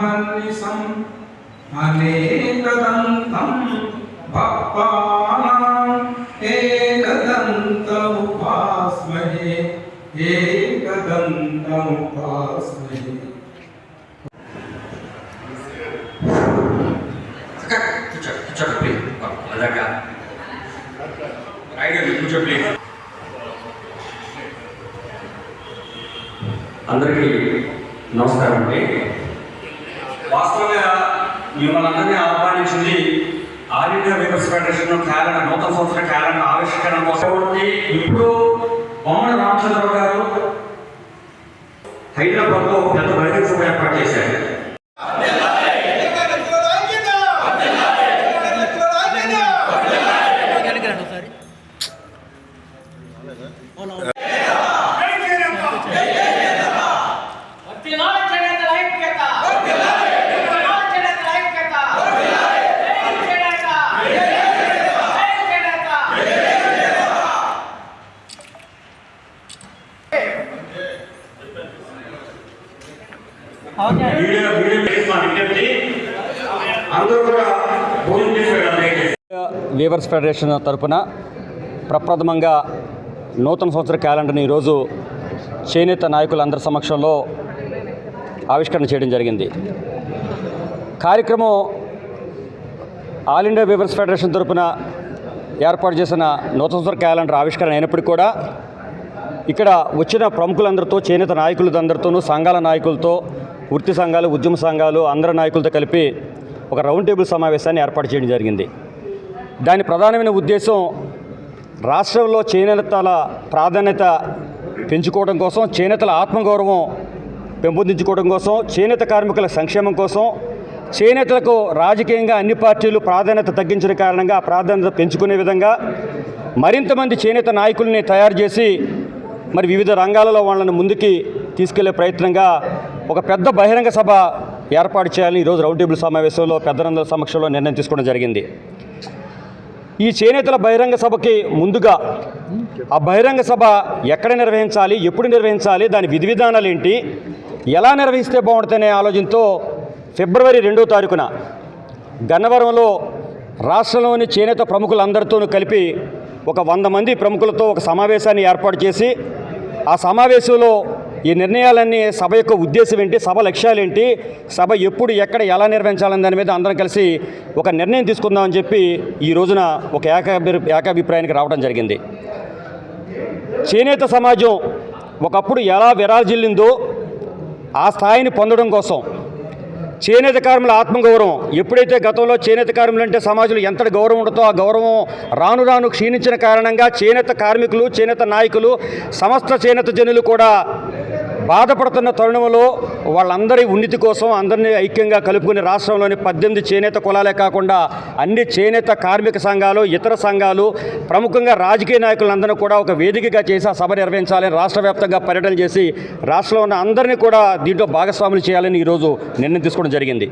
महानिशं अनेकदन्तं भक्तानाम् एकदन्तमुपास्महे एकदन्तमुपास्महे। అందరికీ నమస్కారం అండి వాస్తవంగా మిమ్మల్ని అందరినీ ఆహ్వానించింది all India papers federation calendar నూతన సంవత్సర క్యాలెండర్ ఆవిష్కరణ కోసం. ఇప్పుడు బొమ్మన రామచంద్రరావు గారు హైదరాబాద్లో ఒక పెద్ద బహిరంగ సభ ఏర్పాటు చేశారు. వర్ధిల్లాలి చేనేతల ఐక్యత! వర్ధిల్లాలి చేనేతల ఐక్యత! జై చేనేత! జై చేనేత! వీడియో వీడియో చేసి మా విజ్ఞప్తి అందరూ కూడా భోజనం చేసి వెళ్ళాలి దయచేసి. వీవర్స్ ఫెడరేషన్ తరపున ప్రప్రథమంగా నూతన సంవత్సర క్యాలెండర్ని ఈరోజు చేనేత నాయకులందరి సమక్షంలో ఆవిష్కరణ చేయడం జరిగింది. కార్యక్రమం ఆల్ ఇండియా వీవర్స్ ఫెడరేషన్ తరపున ఏర్పాటు చేసిన నూతన సంవత్సర క్యాలెండర్ ఆవిష్కరణ అయినప్పటికీ కూడా ఇక్కడ వచ్చిన ప్రముఖులందరితో చేనేత నాయకులందరితోనూ సంఘాల నాయకులతో వృత్తి సంఘాలు ఉద్యమ సంఘాలు అందరి నాయకులతో కలిపి ఒక రౌండ్ టేబుల్ సమావేశాన్ని ఏర్పాటు చేయడం జరిగింది. దాని ప్రధానమైన ఉద్దేశం రాష్ట్రంలో చేనేతల ప్రాధాన్యత పెంచుకోవడం కోసం చేనేతల ఆత్మగౌరవం పెంపొందించుకోవడం కోసం చేనేత కార్మికుల సంక్షేమం కోసం చేనేతలకు రాజకీయంగా అన్ని పార్టీలు ప్రాధాన్యత తగ్గించిన కారణంగా ప్రాధాన్యత పెంచుకునే విధంగా మరింత మంది చేనేత నాయకుల్ని తయారు చేసి మరి వివిధ రంగాలలో వాళ్ళని ముందుకి తీసుకెళ్ళే ప్రయత్నంగా ఒక పెద్ద బహిరంగ సభ ఏర్పాటు చేయాలని ఈరోజు రౌండ్ టేబుల్ సమావేశంలో పెద్దలందరి సమక్షంలో నిర్ణయం తీసుకోవడం జరిగింది. ఈ చేనేతల బహిరంగ సభకి ముందుగా ఆ బహిరంగ సభ ఎక్కడ నిర్వహించాలి ఎప్పుడు నిర్వహించాలి దాని విధి విధానాలు ఏంటి ఎలా నిర్వహిస్తే బాగుంటుందనే ఆలోచనతో ఫిబ్రవరి రెండో తారీఖున గన్నవరంలో రాష్ట్రంలోని చేనేత ప్రముఖులందరితోనూ కలిపి ఒక వంద మంది ప్రముఖులతో ఒక సమావేశాన్ని ఏర్పాటు చేసి ఆ సమావేశంలో ఈ నిర్ణయాలన్నీ సభ యొక్క ఉద్దేశం ఏంటి? సభ లక్ష్యాలు ఏంటి? సభ ఎప్పుడు ఎక్కడ ఎలా నిర్వహించాలని దాని మీద అందరం కలిసి ఒక నిర్ణయం తీసుకుందామని చెప్పి ఈ రోజున ఒక ఏకాభి ఏకాభిప్రాయానికి రావడం జరిగింది. చేనేత సమాజం ఒకప్పుడు ఎలా విరాజిల్లిందో ఆ స్థాయిని పొందడం కోసం చేనేత కార్మికుల ఆత్మగౌరవం ఎప్పుడైతే గతంలో చేనేత కార్మికులు అంటే సమాజంలో ఎంతటి గౌరవం ఉంటుందో ఆ గౌరవం రాను రాను క్షీణించిన కారణంగా చేనేత కార్మికులు చేనేత నాయకులు సమస్త చేనేత జనులు కూడా బాధపడుతున్న తరుణంలో వాళ్ళందరి ఉన్నతి కోసం అందరినీ ఐక్యంగా కలుపుకుని రాష్ట్రంలోని పద్దెనిమిది చేనేత కులాలే కాకుండా అన్ని చేనేత కార్మిక సంఘాలు ఇతర సంఘాలు ప్రముఖంగా రాజకీయ నాయకులందరినీ కూడా ఒక వేదికగా చేసి ఆ సభ నిర్వహించాలని రాష్ట్ర వ్యాప్తంగా పర్యటన చేసి రాష్ట్రంలో ఉన్న అందరినీ కూడా దీంట్లో భాగస్వాములు చేయాలని ఈరోజు నిర్ణయం తీసుకోవడం జరిగింది.